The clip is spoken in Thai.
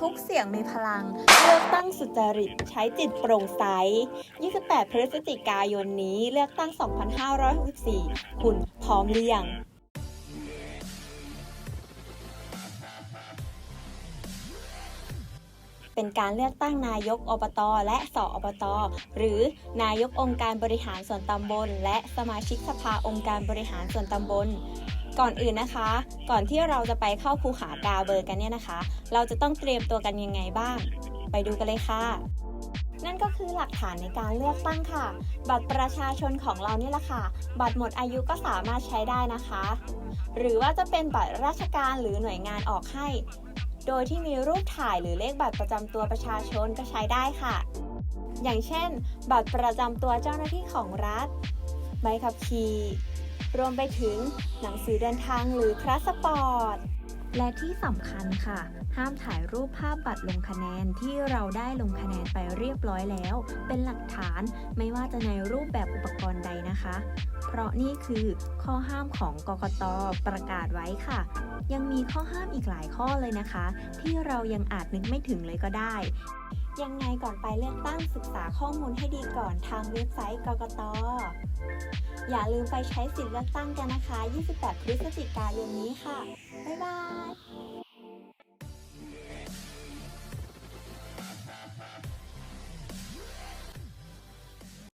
ทุกเสียงมีพลัง เลือกตั้งสุจริต ใช้จิตโปร่งใส 28 พฤศจิกายนนี้เลือกตั้ง 2564 คุณพร้อมหรือยังเป็นการเลือกตั้งนายกอบตและสออบตหรือนายกองค์การบริหารส่วนตำบล และสมาชิกสภาองค์การบริหารส่วนตำบล ก่อนอื่นนะคะ ก่อนที่เราจะไปเข้าภูขากาเบอร์กันเนี่ยนะคะ เราจะต้องเตรียมตัวกันยังไงบ้าง ไปดูกันเลยค่ะ นั่นก็คือหลักฐานในการเลือกตั้งค่ะ บัตรประชาชนของเรานี่แหละค่ะ บัตรหมดอายุก็สามารถใช้ได้นะคะ หรือว่าจะเป็นบัตรราชการหรือหน่วยงานออกให้ โดยที่มีรูปถ่ายหรือเลขบัตรประจำตัวประชาชนก็ใช้ได้ค่ะ อย่างเช่น บัตรประจำตัวเจ้าหน้าที่ของรัฐ ใบขับขี่ รวมไปถึงหนังสือเดินทางหรือพาสปอร์ต และที่สำคัญค่ะ ห้ามถ่ายรูปภาพบัตรลงคะแนนที่เราได้ลงคะแนนไปเรียบร้อยแล้ว เป็นหลักฐานไม่ว่าจะในรูปแบบอุปกรณ์ใดนะคะ เพราะนี่คือข้อห้ามของกกตประกาศไว้ค่ะ ยังมีข้อห้ามอีกหลายข้อเลยนะคะ ที่เรายังอาจนึกไม่ถึงเลยก็ได้ ยังไงก่อนไปเลือกตั้งศึกษาข้อมูลให้ดีก่อนทางเว็บไซต์กกต อย่าลืมไปใช้สิทธิ์เลือกตั้งกันนะคะ 28 พฤศจิกายนนี้ค่ะ บ๊ายบาย